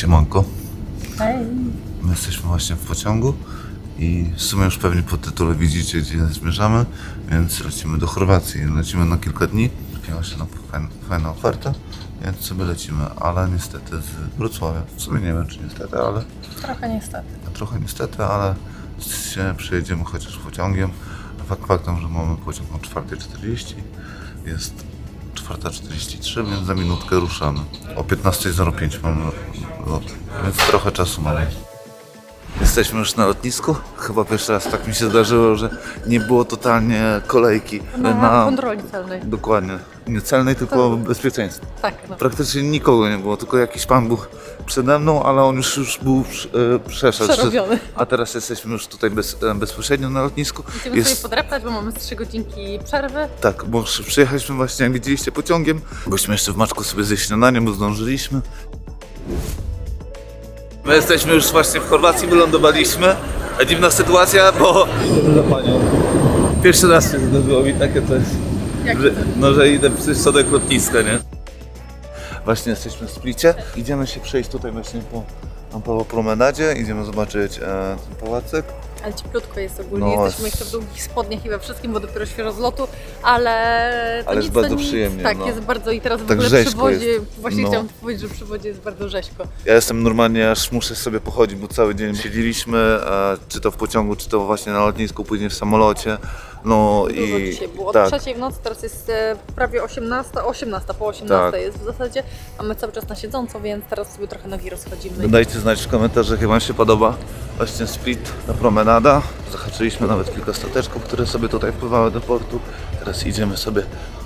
Siemanko. Hej. My jesteśmy właśnie w pociągu i w sumie już pewnie po tytule widzicie, gdzie zmierzamy, więc lecimy do Chorwacji. Lecimy na kilka dni. Trafiła się nam fajna, fajna oferta, więc sobie lecimy, ale niestety z Wrocławia. W sumie nie wiem, czy niestety, ale Trochę niestety. trochę niestety, ale się przejedziemy chociaż pociągiem. Fakt faktem, że mamy pociąg o 4.40, jest 4.43, więc za minutkę ruszamy. O 15.05 mamy lot, więc trochę czasu mamy. Jesteśmy już na lotnisku. Chyba pierwszy raz tak mi się zdarzyło, że nie było totalnie kolejki Na kontroli celnej. Dokładnie. Nie celnej, tylko bezpieczeństwa. Tak, no. Praktycznie nikogo nie było, tylko jakiś pan był przede mną, ale on już, już był e, przeszedł. Przerobiony. A teraz jesteśmy już tutaj bez, e, bezpośrednio na lotnisku. Idziemy Jest, sobie podrapać, bo mamy z 3 godzinki przerwy. tak, bo przy- przyjechaliśmy właśnie, jak widzieliście, pociągiem. Byliśmy jeszcze w Maczku sobie zjeść śniadanie, bo zdążyliśmy. My jesteśmy już właśnie w Chorwacji, wylądowaliśmy. Dziwna sytuacja, bo... za panią. Pierwszy raz się zdarzyło mi takie coś. Że, no, że idę przez środek lotniska, nie? Właśnie jesteśmy w Splicie. Idziemy się przejść tutaj właśnie po, po promenadzie. Idziemy zobaczyć e, ten pałacyk. Ale cieplutko jest ogólnie. No, Jesteśmy jest- jeszcze w długich spodniach i we wszystkim, bo dopiero świeżo z lotu, ale. To Ale nic, jest to bardzo nic. przyjemnie, Tak, no. jest bardzo i teraz w Tak ogóle przy rzeźko wodzie. Właśnie No. chciałam powiedzieć, że przy wodzie jest bardzo rzeźko. Ja jestem normalnie, aż muszę sobie pochodzić, bo cały dzień siedzieliśmy, e, czy to w pociągu, czy to właśnie na lotnisku, później w samolocie. No Dużo i dzisiaj było. Od tak, trzeciej w nocy, teraz jest e, prawie 18, 18, po 18 Tak. jest w zasadzie. Mamy cały czas na siedząco, więc teraz sobie trochę nogi rozchodzimy. dajcie znać w komentarzach, jak Wam się podoba właśnie Split, ta promenada. Zahaczyliśmy nawet kilka stateczków, które sobie tutaj wpływały do portu. Teraz idziemy sobie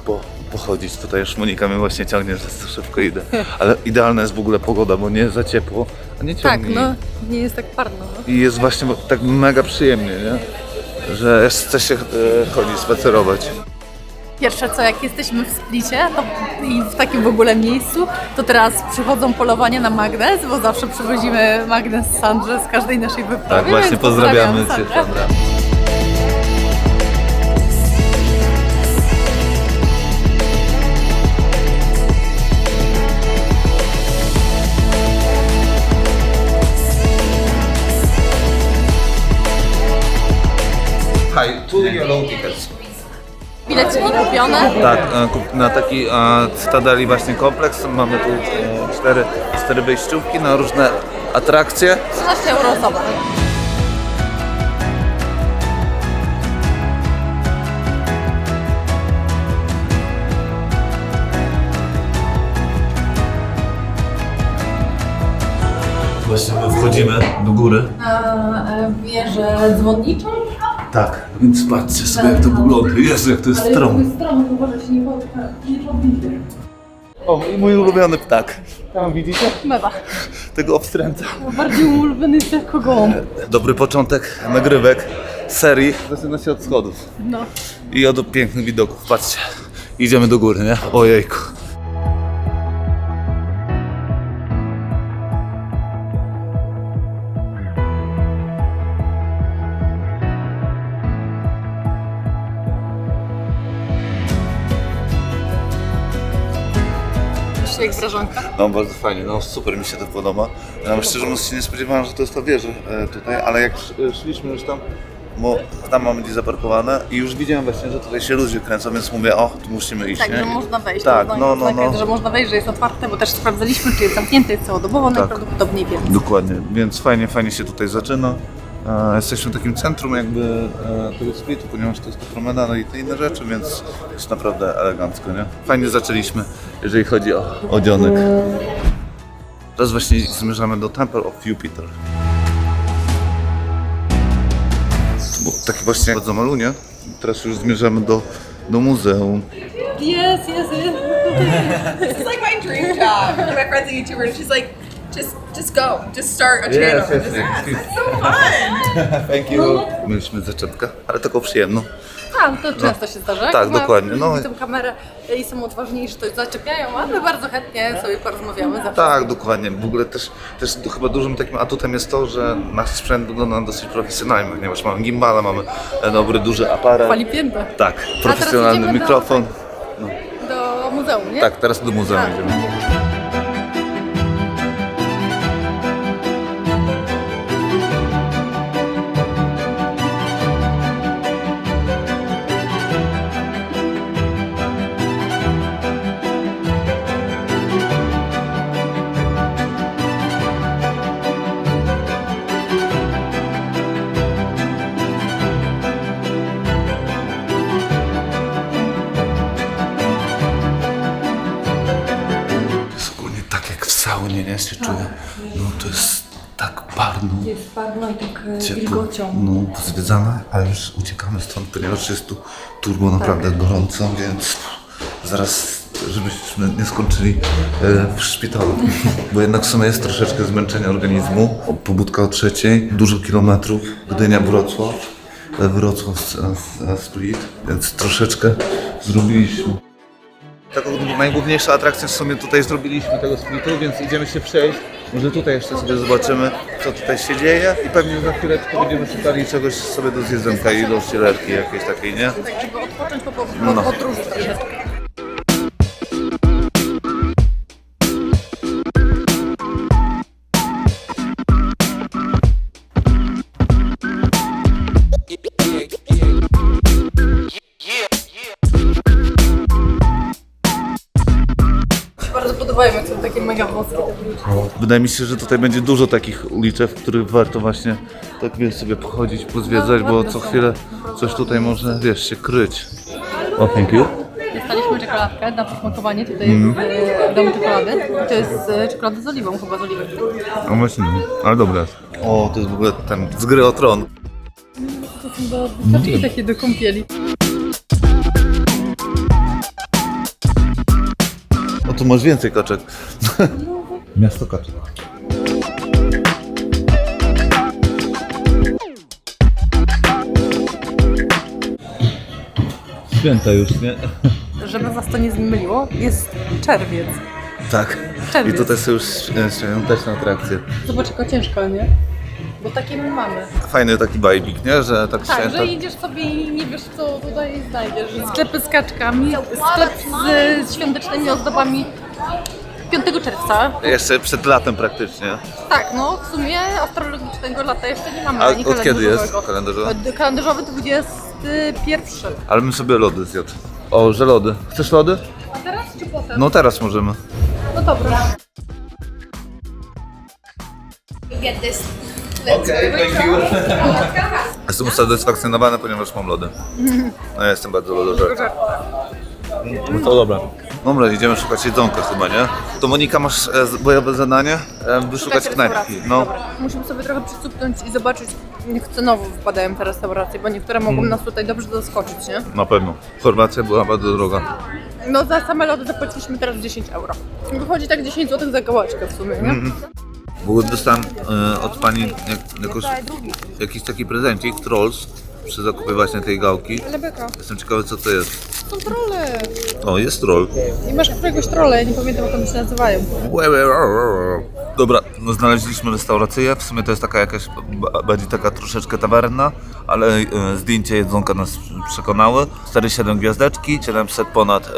po, pochodzić. Tutaj już Monika mnie właśnie ciągnie, że za szybko idę. Ale idealna jest w ogóle pogoda, bo nie jest za ciepło, a nie Tak, ciągnie. no nie jest tak parno. No. I jest właśnie tak mega przyjemnie, nie? Że chce się e, chodzić, spacerować. Pierwsze co, jak jesteśmy w Splicie to, i w takim w ogóle miejscu, to teraz przychodzą polowania na magnes, bo zawsze przywozimy magnes Sandrze z każdej naszej wyprawy. Tak, właśnie więc pozdrawiamy Cię. Sandra. Hi, two yellow tickets. Bileciki kupione. Tak, e, kup- na taki e, Stadali właśnie kompleks. Mamy tu e, cztery, cztery wejściówki na różne atrakcje. 13 euro osoba. Właśnie my wchodzimy do góry. Na e, wieżę dzwonniczą. Tak, więc patrzcie sobie jak to wygląda. Jezu, jak to jest strom. stronę, uważaj się nie podbity. O, i mój ulubiony ptak. Tam widzicie? Mewa. Tego obstręca. Bardziej ulubiony jest jako gołąb. Dobry początek nagrywek serii. Zaczyna się od schodów. No. I od pięknych widoków. Patrzcie. Idziemy do góry, nie? Ojejku. No bardzo fajnie, no super mi się to podoba. Ja szczerze mówiąc się nie spodziewałem, że to jest ta wieża e, tutaj, ale jak sz- szliśmy już tam, bo tam mamy gdzieś zaparkowane i już widziałem właśnie, że tutaj się ludzie kręcą, więc mówię, o, tu musimy iść, Tak, nie? że można wejść. Tak, no, no, znaczy, no. Że można wejść, że jest otwarte, bo też sprawdzaliśmy, czy jest zamknięte, jest całodobowo, Tak. najprawdopodobniej więc. Dokładnie, więc fajnie, fajnie się tutaj zaczyna. E, Jesteśmy takim centrum jakby e, tego splitu, ponieważ to jest to promenada i te inne rzeczy, więc jest naprawdę elegancko, nie? Fajnie zaczęliśmy, jeżeli chodzi o, o dzionek. Teraz właśnie zmierzamy do Temple of Jupiter. Bo taki właśnie bardzo malunie. Teraz już zmierzamy do, do muzeum. Jest, jest, jest. It's like my dream job. My friend's a YouTuber, and she's like, just, just go, just start a channel. Just- It's so fun. Thank you. Mieliśmy zaczepkę, ale taką przyjemną. A, to często się zdarza. Tak, dokładnie, no. Widzą kamerę i są odważniejsi, to zaczepiają, a my bardzo chętnie sobie porozmawiamy zawsze. Tak, dokładnie. W ogóle też, też du- chyba dużym takim atutem jest to, że nasz sprzęt wygląda dosyć profesjonalnie, ponieważ mamy gimbala, mamy e, dobry, duży aparat. Chwali piętę. Tak, profesjonalny idziemy do- mikrofon. Do muzeum, nie? Tak, teraz do muzeum Tak. idziemy. Parno i tak ciepło, no pozwiedzane, ale już uciekamy stąd, ponieważ jest tu turbo naprawdę gorąco, więc zaraz, żebyśmy nie skończyli e, w szpitalu, bo jednak w sumie jest troszeczkę zmęczenia organizmu. Pobudka o trzeciej, dużo kilometrów, Gdynia, Wrocław, e, Wrocław, Split, więc troszeczkę zrobiliśmy. Taką najgłówniejszą atrakcję w sumie tutaj zrobiliśmy tego splitu, więc idziemy się przejść. Może tutaj jeszcze sobie zobaczymy, co tutaj się dzieje i pewnie za chwileczkę będziemy szukali czegoś sobie do zjedzonka i do ścielerki jakiejś takiej, nie? Tak, żeby odpocząć po, po, No. troszeczkę. Jak są takie mega włoskie. Wydaje mi się, że tutaj będzie dużo takich uliczek, w których warto właśnie tak wiesz, sobie pochodzić, pozwiedzać, No, bo co chwilę coś tutaj może, wiesz, się kryć. O, thank you. Dostaliśmy czekoladkę na posmakowanie, tutaj jest e, dom czekolady. To jest e, czekolada z oliwą, chyba z oliwek. No właśnie, ale dobra. O, to jest w ogóle ten z gry o tron. To są do kaczki takie do kąpieli. O, tu masz więcej kaczek. Miasto kaczek. Święta już, nie? Żeby was to nie zmyliło, jest czerwiec. Tak. Czerwiec. I tutaj są już świąteczne atrakcje. Zobacz, jaka ciężka, nie? Bo takie my mamy. Fajny taki bajbik, nie? Że tak, Tak, że idziesz sobie i nie wiesz, co tutaj znajdziesz. Sklepy z kaczkami, sklep z, z świątecznymi ozdobami 5 czerwca. Jeszcze przed latem praktycznie. Tak, no w sumie astrologicznego lata jeszcze nie mamy. A ani od kiedy jest kalendarzowego. kalendarzowy? Od- Kalendarzowy 21. Ale bym sobie lody zjadł. O, że lody. Chcesz lody? A teraz czy potem? No teraz możemy. no dobra. Get this. Okej, thank you. Jestem usatysfakcjonowany, ponieważ mam lody. No ja jestem bardzo lodożerny. No to dobra. Dobra, idziemy szukać jedzonka chyba, nie? To Monika, masz e, z- bojowe zadanie? E, wyszukać knajpki. No. Musimy sobie trochę przycupnąć i zobaczyć, jak cenowo wypadają te restauracje, bo niektóre mogą Mm. nas tutaj dobrze zaskoczyć, nie? Na pewno. Chorwacja była bardzo droga. No za same lody zapłaciliśmy teraz 10 euro. Wychodzi tak 10 zł za gałaczkę w sumie, nie? W ogóle dostałem e, od pani jak, jakoś, jakiś taki prezencik, trolls, przy zakupie właśnie tej gałki. Ale beka. Jestem ciekawy co to jest. Są trolle. O, jest troll. I masz któregoś trolle, ja nie pamiętam jak one się nazywają. Dobra, no znaleźliśmy restaurację. W sumie to jest taka jakaś, ba- bardziej taka troszeczkę tawerna, ale e, zdjęcia jedzonka nas przekonały. 4,7 gwiazdeczki, 700 ponad e,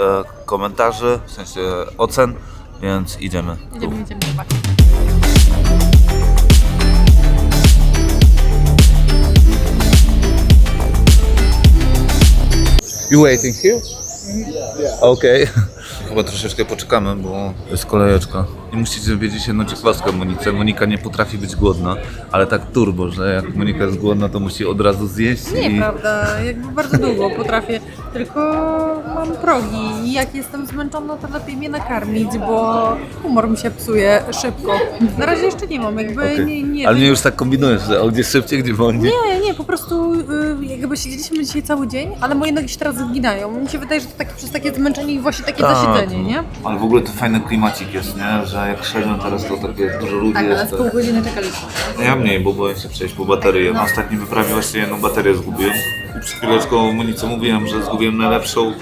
komentarzy, w sensie ocen, więc idziemy. Idziemy, idziemy zobaczyć. You waiting here? Mm-hmm. Okej. Chyba troszeczkę poczekamy, bo jest kolejeczka. I musicie wiedzieć jedną ciekawostkę o Monice. Monika nie potrafi być głodna, ale tak turbo, że jak Monika jest głodna, to musi od razu zjeść i... Nieprawda, jakby bardzo długo potrafię, tylko mam progi i jak jestem zmęczona, to lepiej mnie nakarmić, bo humor mi się psuje szybko. Na razie jeszcze nie mam, jakby Okej. nie, nie Ale nie już tak kombinujesz, że o, gdzie szybciej, gdzie wolniej. Nie, nie, po prostu y, jakby siedzieliśmy dzisiaj cały dzień, ale moje nogi się teraz zginają. Mi się wydaje, że to takie, przez takie zmęczenie i właśnie takie Tak. zasiedzenie, nie? Ale w ogóle to fajny klimacik jest, nie? Że jak szedłem teraz, to takie dużo ludzi Tak, ale jest. z pół godziny czekaliśmy. Ja mniej, bo boję się przejść po baterię. Na ostatnim wyprawie właśnie jedną baterię zgubiłem. Przed chwileczką Monice mówiłem, że zgubiłem najlepszą,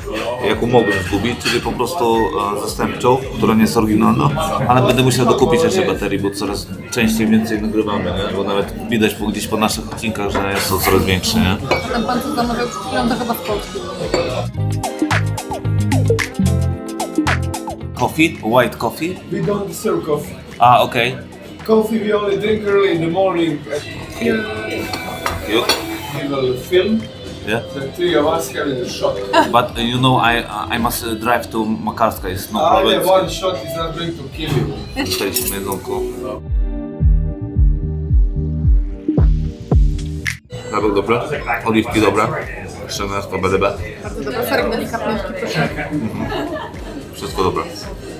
jaką mogłem zgubić, czyli po prostu e, zastępczą, która nie jest oryginalna. Ale będę musiał dokupić jeszcze baterii, bo coraz częściej więcej nagrywamy, nie? Bo nawet widać po, gdzieś po naszych odcinkach, że jest to coraz większe, nie? Pan, co zamawiał przed chwilą, to chyba Polski. Coffee? White coffee? We don't serve coffee. A, okej. Coffee we only drink early in the morning at here. We will film. Yeah. The three of us having a shot. But uh, you know, I I must uh, drive to Makarska. It's no Ah, problem. yeah, one shot is not going to kill you. Dostaliśmy jedzonko. Chlebek dobry, oliwki dobre, szczeniactwo BDB, Bardzo dobry, serek delikatniutki, proszę. wszystko dobre.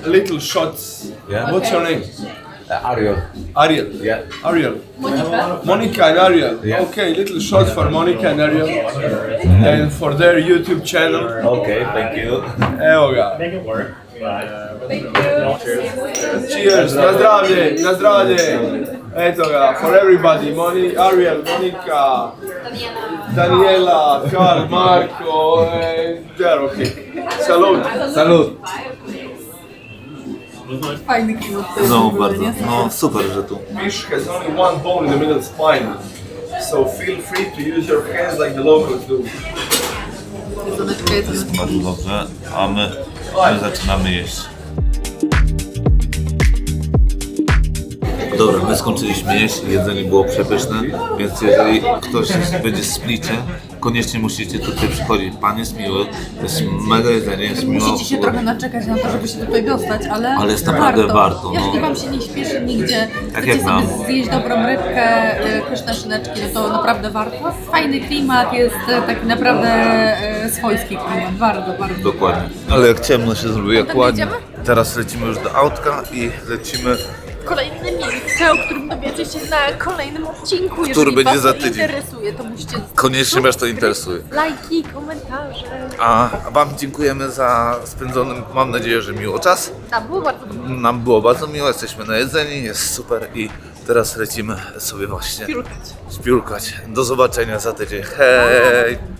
Little shots. Yeah? What's your name? Uh, Ariel. Ariel. Yeah. Ariel. Monika. Monica and Ariel. Yeah. Okay, little shot for Monica and Ariel. And for their YouTube channel. Okay, thank you. Evo ga. Make it work. Cheers, na zdravlje, na zdravlje. Eto ga, for everybody. Moni, Ariel, Monica, Daniela, Karl, Marco, and they're okay. Salud. Salut. Fajny klimat. to jest No bardzo, nie? no super, że tu. Fish has only one bone in the middle spine. So feel free to use your hands like the locals do. Jedzoneczko, jedzoneczko. Bardzo dobrze, a my, my zaczynamy jeść. Dobra, my skończyliśmy jeść, jedzenie było przepyszne, więc jeżeli ktoś będzie z Splicie, koniecznie musicie tutaj przychodzić. Pan jest miły, to jest mega jedzenie, jest miło. Musicie się trochę naczekać na to, żeby się tutaj dostać, ale, Ale jest naprawdę warto, no. Jeżeli wam się nie śpieszy nigdzie, chcecie jak nam. sobie zjeść dobrą rybkę, y, pyszne szyneczki, no to naprawdę warto. Fajny klimat, jest y, taki naprawdę y, swojski klimat, bardzo, bardzo. Dokładnie. Ale jak ciemno się zrobiło, jak ładnie. Teraz lecimy już do autka i lecimy Kolejne miejsce, o którym dowiecie się na kolejnym odcinku. Który Jeżeli będzie was za to tydzień. interesuje, to musicie Koniecznie was to interesuje. Lajki, komentarze. A Wam dziękujemy za spędzony, mam nadzieję, że miło czas. Tam było bardzo dobrze. Nam było bardzo miło, jesteśmy na jedzeni, jest super i teraz lecimy sobie właśnie Piórkać. Do zobaczenia za tydzień. Hej!